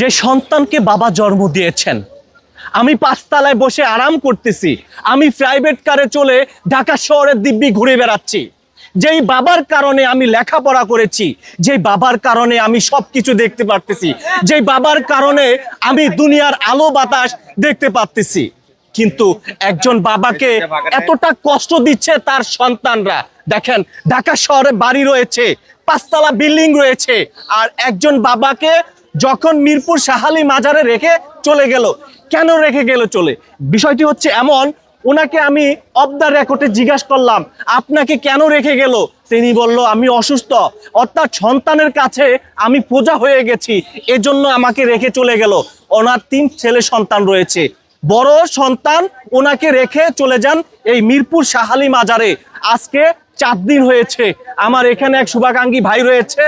যে সন্তানকে বাবা জন্ম দিয়েছেন। আমি পাঁচতলায় বসে আরাম করতেছি। আমি প্রাইভেট কারে চলে ঢাকা শহরের দিব্যি ঘুরে বেড়াচ্ছি। যেই বাবার কারণে আমি লেখাপড়া করেছি, যেই বাবার কারণে আমি সব কিছু দেখতে পারতেছি, যেই বাবার কারণে আমি দুনিয়ার আলো বাতাস দেখতে পারতেছি। কিন্তু একজন বাবাকে এতটা কষ্ট দিচ্ছে তার সন্তানরা। দেখেন, ঢাকা শহরে বাড়ি রয়েছে, পাঁচতলা বিল্ডিং রয়েছে, আর একজন বাবাকে যখন মিরপুর সাহালি মাজারে রেখে চলে গেল, কেন রেখে গেল চলে? বিষয়টি হচ্ছে এমন ওনাকে আমি অফ দ্য রেকর্ডে জিজ্ঞাসা করলাম, আপনাকে কেন রেখে গেল? তিনি বলল, আমি অসুস্থ। অর্থাৎ সন্তানের কাছে আমি পূজা হয়ে গেছি, এজন্য আমাকে রেখে চলে গেল। ওনার তিন ছেলে সন্তান রয়েছে। বড় সন্তান ওনাকে রেখে চলে যান এই মিরপুর সাহালি মাজারে। আজকে চার দিন হয়েছে। আমার এখানে এক শুভাকাঙ্ক্ষী ভাই রয়েছে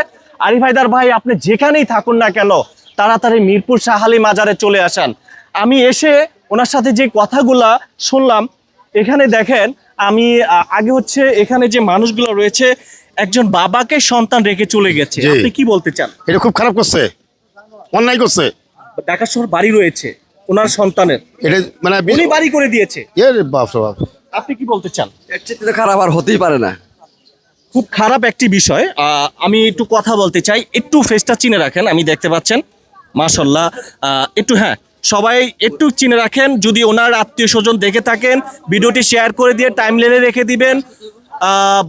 আরিফ হায়দার ভাই আপনি যেখানেই থাকুন না কেন তাড়াতাড়ি মিরপুর সাহালি মাজারে চলে আসেন। আমি এসে ওনার সাথে যে কথাগুলা শুনলাম এখানে দেখেন আমি আগে হচ্ছে এখানে যে মানুষগুলো রয়েছে একজন বাবাকে সন্তান রেখে চলে গেছে। আপনি কি বলতে চান? এটা খুব খারাপ করছে। অন্যায় করছে। ঢাকা শহর বাড়ি রয়েছে ওনার সন্তানের। এটা মানে বাড়ি করে দিয়েছে। এর বাপ রে বাপ। আপনি কি বলতে চান? এর চেয়ে খারাপ আর হতেই পারে না। খুব খারাপ একটি বিষয়। আমি একটু কথা বলতে চাই। একটু ফেসটা চিনে রাখেন আমি দেখতে পাচ্ছেন। মাশাল্লাহ একটু হ্যাঁ সবাই একটু চিনে রাখেন। যদি ওনার আত্মীয় স্বজন দেখে থাকেন ভিডিওটি শেয়ার করে দিয়ে টাইম লেনে রেখে দিবেন।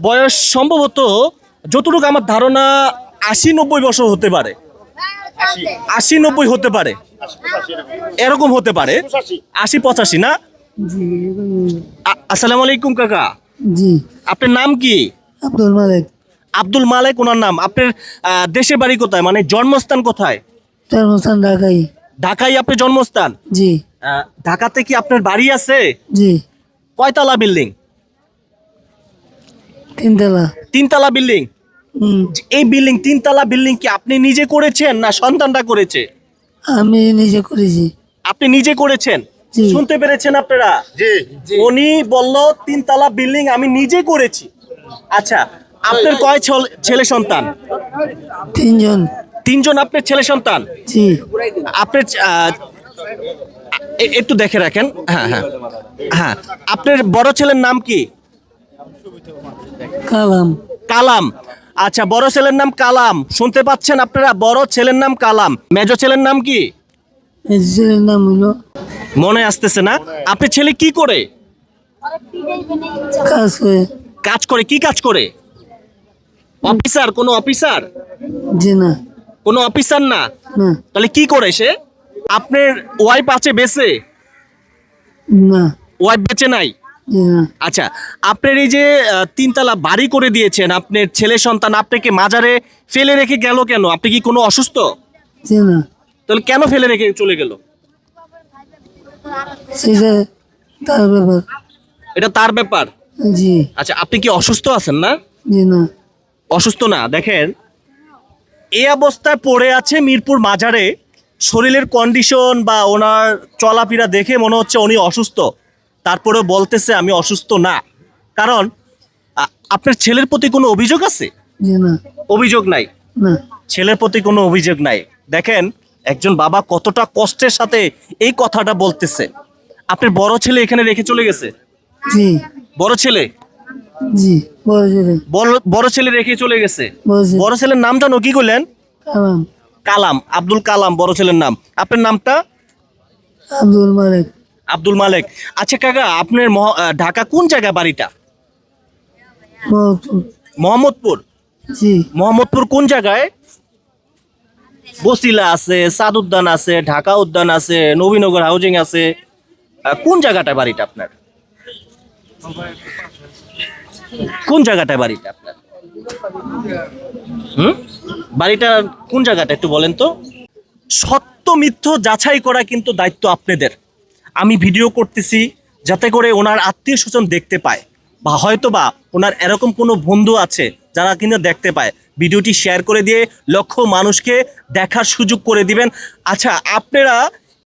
বয়স সম্ভবত যতটুকু আমার ধারণা আশি নব্বই বছর হতে পারে। আশি নব্বই হতে পারে। এরকম হতে পারে। আশি পঁচাশি না আসসালামু আলাইকুম কাকা। জি। আপনার নাম কি? আব্দুল মালিক। আব্দুল মালেক ওনার নাম। আপনার আহ, দেশের বাড়ি কোথায়? মানে জন্মস্থান কোথায়? জন্মস্থান ঢাকাই। ঢাকায় আপনার জন্মস্থান? জি। আহ, ঢাকাতে কি আপনার বাড়ি আছে? জি। কয়তলা বিল্ডিং? তিনতলা। তিনতলা বিল্ডিং? হুম। এই বিল্ডিং তিনতলা বিল্ডিং কি আপনি নিজে করেছেন না সন্তানটা করেছে? আমি নিজে করেছি। আপনি নিজে করেছেন? জি। শুনতে পেরেছেন আপনারা? উনি বলল তিনতলা বিল্ডিং আমি নিজে করেছি। আচ্ছা আপনার কয় ছল- ছেলে সন্তান? তিনজন। তিনজন আপনার ছেলে সন্তান? জি। আপনার একটু দেখে রাখেন। হ্যাঁ হ্যাঁ। হ্যাঁ আপনার বড় ছেলের নাম কি? কালাম। কালাম। আচ্ছা বড় ছেলের নাম কালাম। শুনতে পাচ্ছেন আপনারা? বড় ছেলের নাম কালাম। মেজো ছেলের নাম কি? ছেলের নাম হলো মনে আসতেছে না। আপনার ছেলে কি করে? কাজ করে। কাজ করে কি কাজ করে? অফিসার কোনো অফিসার? জি না। কোনো অফিসার না? তাহলে কি করে সে? আপনার ওয়াইফ আছে বেঁচে? না। ওয়াইফ বেঁচে নাই? আচ্ছা আপনার এই যে তিনতলা বাড়ি করে দিয়েছেন আপনার ছেলে সন্তান আপনাকে মাজারে ফেলে রেখে গেল কেন? আপনি কি কোনো অসুস্থ? না। তাহলে কেন ফেলে রেখে চলে গেল? এটা তার ব্যাপার। জি। আচ্ছা আপনি কি অসুস্থ আছেন না? জি না। অসুস্থ না দেখেন। এই অবস্থায় পড়ে আছে মিরপুর মাজারে। শরীরের কন্ডিশন বা ওনার চলাফেরা দেখে মনে হচ্ছে উনি অসুস্থ। তারপরে বলতেছে আমি অসুস্থ না। কারণ আ- আপনার ছেলের প্রতি কোনো অভিযোগ আছে? জি না। অভিযোগ নাই? না। ছেলের প্রতি কোনো অভিযোগ নাই? দেখেন একজন বাবা কতটা কষ্টের সাথে এই কথাটা বলতেছে। আপনার বড় ছেলে এখানে রেখে চলে গেছে? জি। বড় ছেলে? জি বড় ছেলে। বড় ছেলে রেখে চলে গেছে। বড় ছেলের নাম জানো কি করলেন? কালাম। কালাম আব্দুল কালাম বড় ছেলের নাম। আপনার নামটা? আব্দুল মালিক। আব্দুল মালেক। আচ্ছা কাকা আপনার ঢাকা কোন জায়গা বাড়িটা? মোহাম্মদপুর। জি। মোহাম্মদপুর কোন জায়গায়? বসিলা আছে সাদ উদ্যান আছে ঢাকা উদ্যান আছে নবীনগর হাউজিং আছে। কোন জায়গাটা বাড়িটা আপনার? কোন জায়গাটায় বাড়িটা আপনার? হুম? বাড়িটা কোন জায়গাটা একটু বলেন তো? সত্য মিথ্য যাচাই করা কিন্তু দায়িত্ব আপনাদের। আমি ভিডিও করতেছি যাতে করে ওনার আত্মীয় স্বজন দেখতে পায়। বা হয়তো বা ওনার এরকম কোনো বন্ধু আছে যারা কিন্তু দেখতে পায়। ভিডিওটি শেয়ার করে দিয়ে লক্ষ মানুষকে দেখার সুযোগ করে দিবেন। আচ্ছা আপনারা